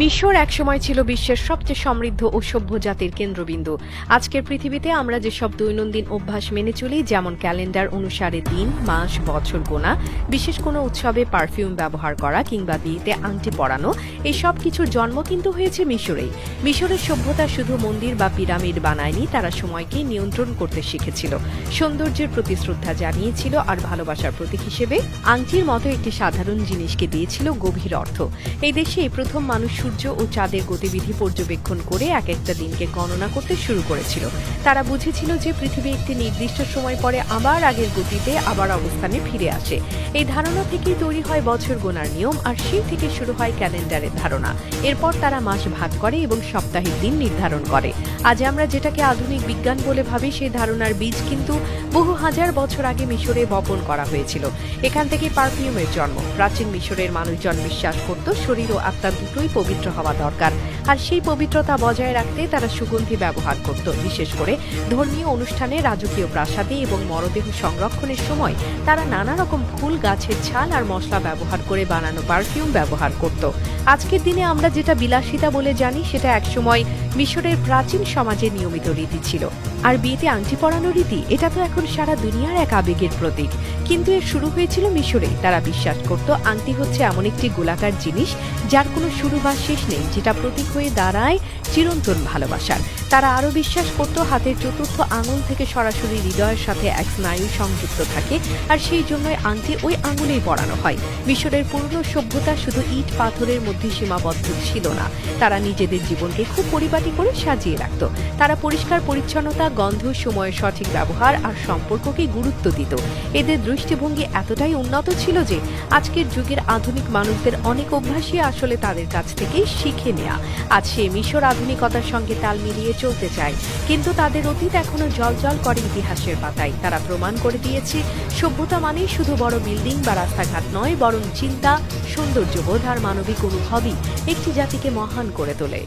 মিশর একসময় ছিল বিশ্বের সবচেয়ে সমৃদ্ধ ও সভ্য জাতির কেন্দ্রবিন্দু। আজকের পৃথিবীতে আমরা যেসব দৈনন্দিন অভ্যাস মেনে চলি, যেমন ক্যালেন্ডার অনুসারে দিন, মাস, বছর, গোনা, বিশেষ কোনো উৎসবে পারফিউম ব্যবহার করা কিংবা বিয়েতে আংটি পরানো, এই সব কিছুর জন্ম কিন্তু হয়েছে মিশরেই। মিশরের সভ্যতা শুধু মন্দির বা পিরামিড বানায়নি, তারা সময়কে নিয়ন্ত্রণ করতে শিখেছিল। সৌন্দর্যের প্রতি শ্রদ্ধা জানিয়েছিল আর ভালোবাসার প্রতীক হিসেবে আংটির মতো একটি সাধারণ জিনিসকে দিয়েছিল গভীর অর্থ। এই দেশে প্রথম মানুষ সূর্য ও চাঁদের গতিবিধি পর্যবেক্ষণ করে এক একটা দিনকে গণনা করতে শুরু করেছিল। তারা বুঝেছিল যে পৃথিবী একটি নির্দিষ্ট সময় পরে আবার আগের গতিতে আবার অবস্থানে ফিরে আসে। এই ধারণা থেকেই তৈরি হয় বছর গোনার নিয়ম, আর সেই থেকে শুরু হয় ক্যালেন্ডারের ধারণা। এরপর তারা মাস ভাগ করে এবং সপ্তাহের দিন নির্ধারণ করে। আজ আমরা যেটাকে আধুনিক বিজ্ঞান বলে ভাবি, সেই ধারণার বীজ কিন্তু বহু হাজার বছর আগে মিশরে বপন করা হয়েছিল। এখান থেকে পারফিউমের জন্ম। প্রাচীন মিশরের মানুষজন বিশ্বাস করত, শরীর ও আত্মা দুটোই পবিত্র হওয়া দরকার। আর সেই পবিত্রতা বজায় রাখতে তারা সুগন্ধি ব্যবহার করত। বিশেষ করে ধর্মীয় অনুষ্ঠানে রাজকীয় প্রাসাদে এবং মরদেহ সংরক্ষণের সময় তারা নানা রকম ফুল, গাছের ছাল আর মশলা ব্যবহার করে বানানো পারফিউম ব্যবহার করত। আজকের দিনে আমরা যেটা বিলাসিতা বলে জানি, সেটা একসময় মিশরের প্রাচীন সমাজে নিয়মিত রীতি ছিল। আর বিয়েতে আংটি পরানো রীতি, এটা তো এখন সারা দুনিয়ার এক আবেগের প্রতীক। কিন্তু এর শুরু হয়েছিল মিশরে। তারা বিশ্বাস করত আংটি হচ্ছে এমন একটি গোলাকার জিনিস, যার কোনো শুরু বা শেষ নেই, যেটা প্রতীক হয়ে দাঁড়ায় চিরন্তন ভালোবাসার। তারা আরও বিশ্বাস করত হাতের চতুর্থ আঙুল থেকে সরাসরি হৃদয়ের সাথে এক স্নায়ু সংযুক্ত থাকে, আর সেই জন্যই আংটি ওই আঙুলেই পরানো হয়। মিশরের পুরনো সভ্যতা শুধু ইট পাথরের মধ্যে সীমাবদ্ধ ছিল না। তারা নিজেদের জীবনকে খুব পরিপাটি করে সাজিয়ে রাখত। তারা পরিষ্কার, পরিচ্ছন্নতা, গন্ধ, সময়ের সঠিক ব্যবহার আর সম্পর্ককে গুরুত্ব দিত। এদের দৃষ্টিভঙ্গি এতটাই উন্নত ছিল যে, আজকের যুগের আধুনিক মানুষদের অনেক অভ্যাসই আসলে তাদের কাছ থেকেই শিখে নেয়া। আজ সে মিশর আধুনিকতার সঙ্গে তাল মিলিয়ে চলতে চায়। কিন্তু তাদের অতীত এখনও জল জল করে ইতিহাসের পাতায়। তারা প্রমাণ করে দিয়েছে, সভ্যতা মানেই শুধু বড় বিল্ডিং বা রাস্তাঘাট নয়, বরং চিন্তা, সৌন্দর্যবোধ আর মানবিক অনুভবই একটি জাতিকে মহান করে তোলে।